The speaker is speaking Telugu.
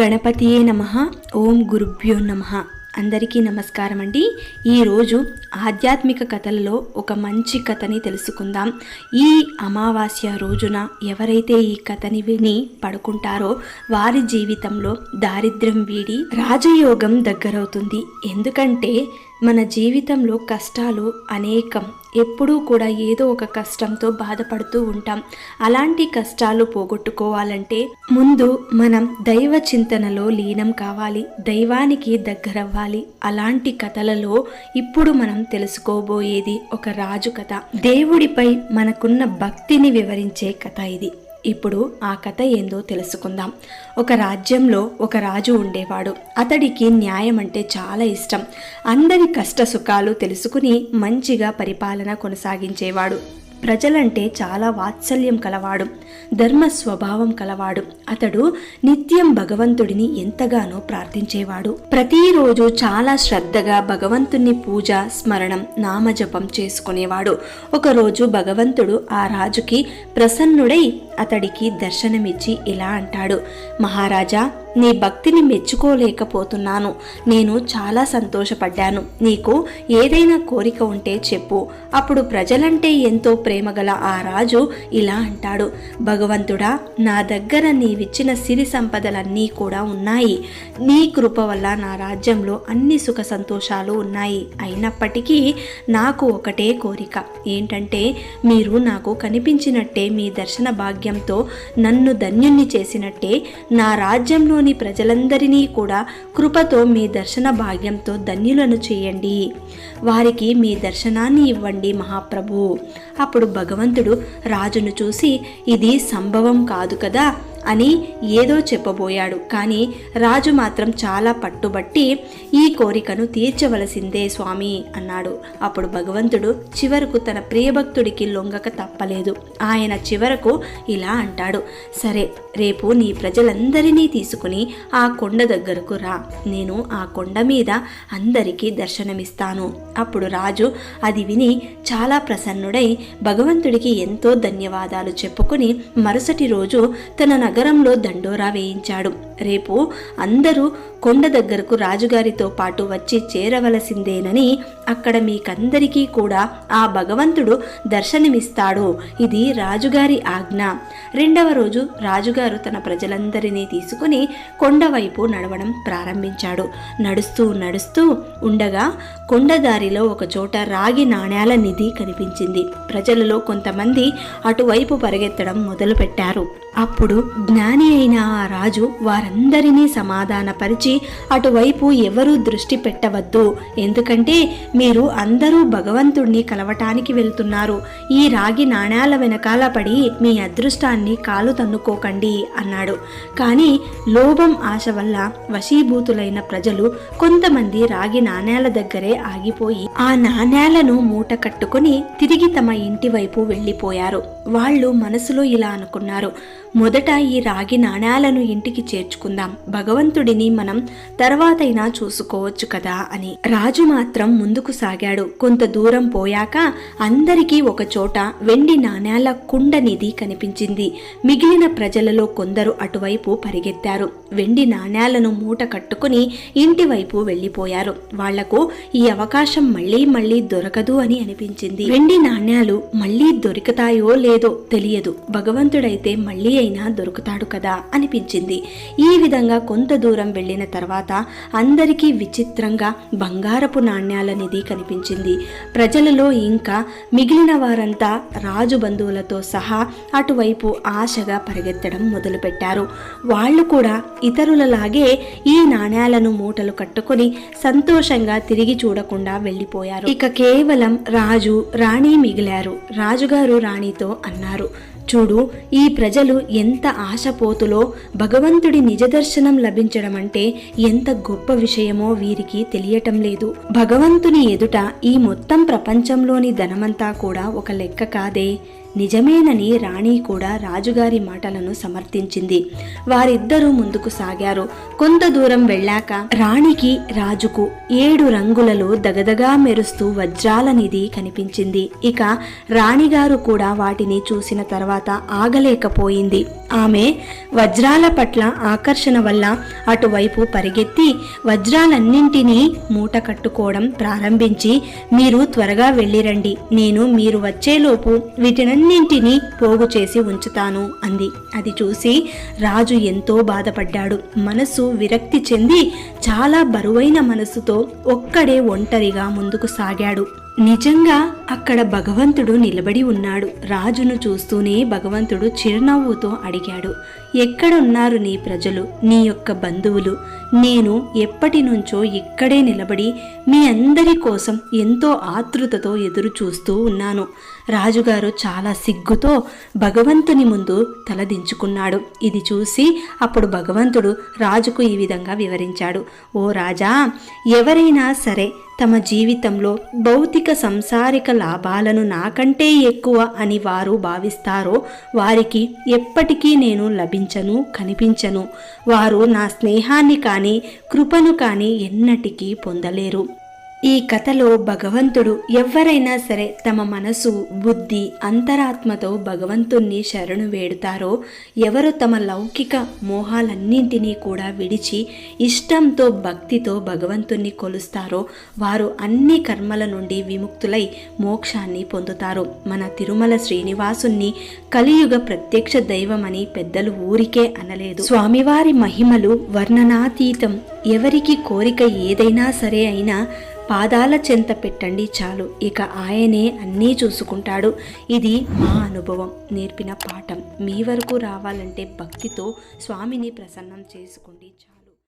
గణపతియే నమ. ఓం గురుభ్యో నమ. అందరికీ నమస్కారం అండి. ఈరోజు ఆధ్యాత్మిక కథలలో ఒక మంచి కథని తెలుసుకుందాం. ఈ అమావాస్య రోజున ఎవరైతే ఈ కథని విని పడుకుంటారో వారి జీవితంలో దారిద్ర్యం వీడి రాజయోగం దగ్గరవుతుంది. ఎందుకంటే మన జీవితంలో కష్టాలు అనేకం. ఎప్పుడూ కూడా ఏదో ఒక కష్టంతో బాధపడుతూ ఉంటాం. అలాంటి కష్టాలు పోగొట్టుకోవాలంటే ముందు మనం దైవ చింతనలో లీనం కావాలి. దైవానికి దగ్గరవ్వాలి. అలాంటి కథలలో ఇప్పుడు మనం తెలుసుకోబోయేది ఒక రాజు కథ. దేవుడిపై మనకున్న భక్తిని వివరించే కథ ఇది. ఇప్పుడు ఆ కథ ఏందో తెలుసుకుందాం. ఒక రాజ్యంలో ఒక రాజు ఉండేవాడు. అతడికి న్యాయం అంటే చాలా ఇష్టం. అందరి కష్ట సుఖాలు తెలుసుకుని మంచిగా పరిపాలన కొనసాగించేవాడు. ప్రజలంటే చాలా వాత్సల్యం కలవాడు. ధర్మ స్వభావం కలవాడు. అతడు నిత్యం భగవంతుడిని ఎంతగానో ప్రార్థించేవాడు. ప్రతిరోజు చాలా శ్రద్ధగా భగవంతుని పూజ స్మరణం నామజపం చేసుకునేవాడు. ఒకరోజు భగవంతుడు ఆ రాజుకి ప్రసన్నుడై అతడికి దర్శనమిచ్చి ఇలా అంటాడు మహారాజా నీ భక్తిని మెచ్చుకోలేకపోతున్నాను. నేను చాలా సంతోషపడ్డాను. నీకు ఏదైనా కోరిక ఉంటే చెప్పు. అప్పుడు ప్రజలంటే ఎంతో ప్రేమగల ఆ రాజు ఇలా అంటాడు భగవంతుడా నా దగ్గర నీవిచ్చిన సిరి సంపదలన్నీ కూడా ఉన్నాయి. నీ కృప వల్ల నా రాజ్యంలో అన్ని సుఖ సంతోషాలు ఉన్నాయి. అయినప్పటికీ నాకు ఒకటే కోరిక. ఏంటంటే మీరు నాకు కనిపించినట్టే మీ దర్శన భాగ్యం భాగ్యంతో నన్ను ధన్యుణ్ణి చేసినట్టే నా రాజ్యంలోని ప్రజలందరినీ కూడా కృపతో మీ దర్శన భాగ్యంతో ధన్యులను చేయండి. వారికి మీ దర్శనాన్ని ఇవ్వండి మహాప్రభు. అప్పుడు భగవంతుడు రాజును చూసి ఇది సంభవం కాదు కదా? అని ఏదో చెప్పబోయాడు. కానీ రాజు మాత్రం చాలా పట్టుబట్టి ఈ కోరికను తీర్చవలసిందే స్వామి అన్నాడు. అప్పుడు భగవంతుడు చివరకు తన ప్రియభక్తుడికి లొంగక తప్పలేదు. ఆయన చివరకు ఇలా అంటాడు. సరే రేపు నీ ప్రజలందరినీ తీసుకుని ఆ కొండ దగ్గరకు రా. నేను ఆ కొండ మీద అందరికీ దర్శనమిస్తాను. అప్పుడు రాజు అది విని చాలా ప్రసన్నుడై భగవంతుడికి ఎంతో ధన్యవాదాలు చెప్పుకుని మరుసటి రోజు తన నగరంలో దండోరా వేయించాడు. రేపు అందరూ కొండ దగ్గరకు రాజుగారితో పాటు వచ్చి చేరవలసిందేనని అక్కడ మీకందరికీ కూడా ఆ భగవంతుడు దర్శనమిస్తాడు. ఇది రాజుగారి ఆజ్ఞ. రెండవ రోజు రాజుగారు తన ప్రజలందరినీ తీసుకుని కొండవైపు నడవడం ప్రారంభించాడు. నడుస్తూ నడుస్తూ ఉండగా కొండదారిలో ఒక చోట రాగి నాణ్యాల నిధి కనిపించింది. ప్రజలలో కొంతమంది అటువైపు పరిగెత్తడం మొదలుపెట్టారు. అప్పుడు జ్ఞాని అయిన ఆ రాజు వారి వారందరినీ సమాధానపరిచి అటువైపు ఎవరూ దృష్టి పెట్టవద్దు. ఎందుకంటే మీరు అందరూ భగవంతుణ్ణి కలవటానికి వెళ్తున్నారు. ఈ రాగి నాణ్యాల వెనకాల పడి మీ అదృష్టాన్ని కాలు తన్నుకోకండి అన్నాడు. కానీ లోభం ఆశ వల్ల వశీభూతులైన ప్రజలు కొంతమంది రాగి నాణ్యాల దగ్గరే ఆగిపోయి ఆ నాణ్యాలను మూట కట్టుకుని తిరిగి తమ ఇంటి వైపు వెళ్ళిపోయారు. వాళ్ళు మనసులో ఇలా అనుకున్నారు. మొదట ఈ రాగి నాణ్యాలను ఇంటికి చేర్చు చేర్చుకుందాం భగవంతుడిని మనం తర్వాతైనా చూసుకోవచ్చు కదా అని. రాజు మాత్రం ముందుకు సాగాడు. కొంత దూరం పోయాక అందరికీ ఒక చోట వెండి నాణ్యాల కుండ నిధి కనిపించింది. మిగిలిన ప్రజలలో కొందరు అటువైపు పరిగెత్తారు. వెండి నాణ్యాలను మూట కట్టుకుని ఇంటి వైపు వెళ్ళిపోయారు. వాళ్ళకు ఈ అవకాశం మళ్ళీ మళ్ళీ దొరకదు అని అనిపించింది. వెండి నాణ్యాలు మళ్ళీ దొరుకుతాయో లేదో తెలియదు. భగవంతుడైతే మళ్ళీ అయినా దొరుకుతాడు కదా అనిపించింది. ఈ విధంగా కొంత దూరం వెళ్ళిన తర్వాత అందరికీ విచిత్రంగా బంగారపు నాణ్యాల నిధి కనిపించింది. ప్రజలలో ఇంకా మిగిలిన వారంతా రాజు బంధువులతో సహా అటువైపు ఆశగా పరిగెత్తడం మొదలుపెట్టారు. వాళ్ళు కూడా ఇతరులలాగే ఈ నాణ్యాలను మూటలు కట్టుకొని సంతోషంగా తిరిగి చూడకుండా వెళ్ళిపోయారు. ఇక కేవలం రాజు రాణి మిగిలారు. రాజుగారు రాణితో అన్నారు. చూడు ఈ ప్రజలు ఎంత ఆశపోతులో భగవంతుడి నిజదర్శనం లభించడం అంటే ఎంత గొప్ప విషయమో వీరికి తెలియటం లేదు. భగవంతుని ఎదుట ఈ మొత్తం ప్రపంచంలోని ధనమంతా కూడా ఒక లెక్క కాదే. నిజమేనని రాణి కూడా రాజుగారి మాటలను సమర్థించింది. వారిద్దరూ ముందుకు సాగారు. కొంత దూరం వెళ్ళాక రాణికి రాజుకు ఏడు రంగులలో దగదగా మెరుస్తూ వజ్రాలనిది కనిపించింది. ఇక రాణిగారు కూడా వాటిని చూసిన తర్వాత ఆగలేకపోయింది. ఆమె వజ్రాల పట్ల ఆకర్షణ వల్ల అటువైపు పరిగెత్తి వజ్రాలన్నింటినీ మూట కట్టుకోవడం ప్రారంభించి మీరు త్వరగా వెళ్ళిరండి. నేను మీరు వచ్చేలోపు అన్నింటినీ పోగు చేసి ఉంచుతాను అంది. అది చూసి రాజు ఎంతో బాధపడ్డాడు. మనసు విరక్తి చెంది చాలా బరువైన మనసుతో ఒక్కడే ఒంటరిగా ముందుకు సాగాడు. నిజంగా అక్కడ భగవంతుడు నిలబడి ఉన్నాడు. రాజును చూస్తూనే భగవంతుడు చిరునవ్వుతో అడిగాడు. ఎక్కడున్నారు నీ ప్రజలు నీ యొక్క బంధువులు? నేను ఎప్పటి నుంచో ఇక్కడే నిలబడి మీ అందరి కోసం ఎంతో ఆతృతతో ఎదురు చూస్తూ ఉన్నాను. రాజుగారు చాలా సిగ్గుతో భగవంతుని ముందు తలదించుకున్నాడు. ఇది చూసి అప్పుడు భగవంతుడు రాజుకు ఈ విధంగా వివరించాడు. ఓ రాజా ఎవరైనా సరే తమ జీవితంలో భౌతిక సంసారిక లాభాలను నాకంటే ఎక్కువ అని వారు భావిస్తారో వారికి ఎప్పటికీ నేను లభించను కనిపించను. వారు నా స్నేహాన్ని కానీ కృపను కానీ ఎన్నటికీ పొందలేరు. ఈ కథలో భగవంతుడు ఎవరైనా సరే తమ మనసు బుద్ధి అంతరాత్మతో భగవంతుణ్ణి శరణు వేడుతారో ఎవరు తమ లౌకిక మోహాలన్నింటినీ కూడా విడిచి ఇష్టంతో భక్తితో భగవంతుణ్ణి కొలుస్తారో వారు అన్ని కర్మల నుండి విముక్తులై మోక్షాన్ని పొందుతారు. మన తిరుమల శ్రీనివాసుణ్ణి కలియుగ ప్రత్యక్ష దైవమని పెద్దలు ఊరికే అనలేదు. స్వామివారి మహిమలు వర్ణనాతీతం. ఎవరికి కోరిక ఏదైనా సరే అయినా పాదాల చెంత పెట్టండి చాలు. ఇక ఆయనే అన్నీ చూసుకుంటాడు. ఇది మా అనుభవం. నేర్పిన పాఠం. మీ వరకు రావాలంటే భక్తితో స్వామిని ప్రసన్నం చేసుకోండి చాలు.